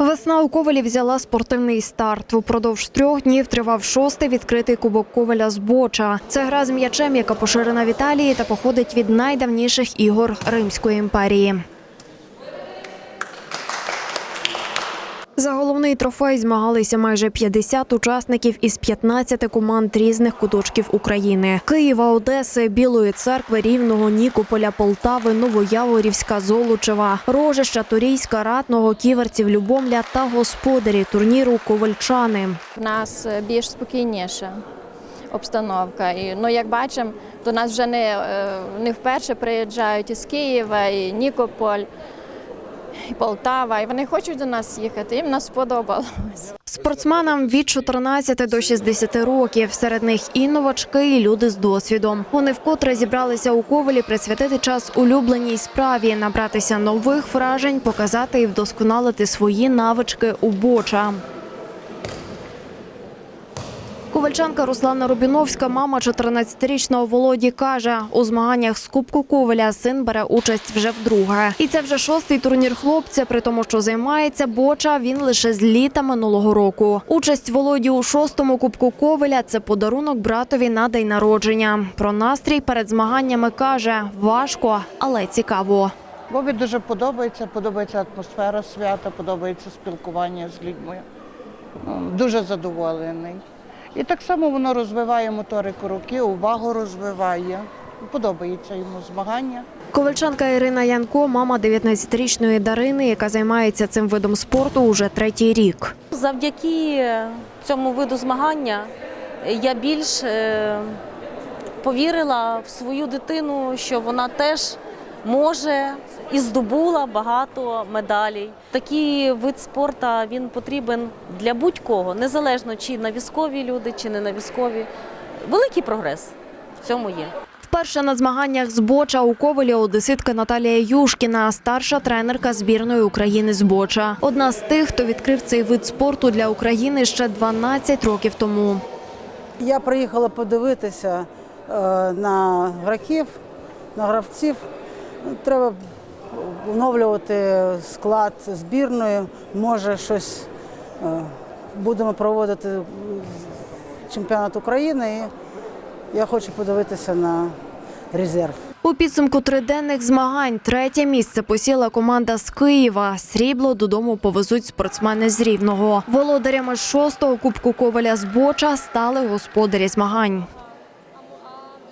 Весна у Ковалі взяла спортивний старт. Упродовж трьох днів тривав шостий відкритий кубок Коваля з Боча. Це гра з м'ячем, яка поширена в Італії та походить від найдавніших ігор Римської імперії. За головний трофей змагалися майже 50 учасників із 15 команд різних куточків України: Києва, Одеси, Білої церкви, Рівного, Нікополя, Полтави, Новояворівська, Золочева, Рожища, Турійська, Ратного, Ківерців, Любомля та господарі турніру Ковальчани. У нас е, більш спокійніша обстановка. І, ну, як бачимо, до нас вже не, е, не вперше приїжджають із Києва, і Нікополь, Полтава. І вони хочуть до нас їхати. Їм нас сподобалось. Спортсменам від 14 до 60 років. Серед них і новачки, і люди з досвідом. Вони вкотре зібралися у Ковалі присвятити час улюбленій справі, набратися нових вражень, показати і вдосконалити свої навички у боча. Ковальчанка Руслана Рубіновська, мама 14-річного Володі, каже, у змаганнях з Кубку Коваля син бере участь вже вдруге. І це вже шостий турнір хлопця, при тому, що займається боча він лише з літа минулого року. Участь Володі у шостому Кубку Коваля – це подарунок братові на день народження. Про настрій перед змаганнями каже, важко, але цікаво. Вові дуже подобається, подобається атмосфера свята, подобається спілкування з людьми. Дуже задоволений. І так само воно розвиває моторику руки, увагу розвиває. Подобається йому змагання. Ковальчанка Ірина Янко, мама 19-річної Дарини, яка займається цим видом спорту уже третій рік. Завдяки цьому виду змагання я більш е, повірила в свою дитину, що вона теж може і здобула багато медалей. Такий вид спорту він потрібен для будь-кого, незалежно чи на військові люди, чи не на військові. Великий прогрес в цьому є. Вперше на змаганнях з боча у Ковалі одеситка Наталія Юшкіна, старша тренерка збірної України з боча. Одна з тих, хто відкрив цей вид спорту для України ще 12 років тому. Я приїхала подивитися е, на гравців, на гравців. Треба оновлювати склад збірної. Може, щось е, будемо проводити чемпіонат України. І я хочу подивитися на резерв. У підсумку триденних змагань третє місце посіла команда з Києва. Срібло додому повезуть спортсмени з Рівного. Володарями шостого кубку Коваля з Боча стали господарі змагань.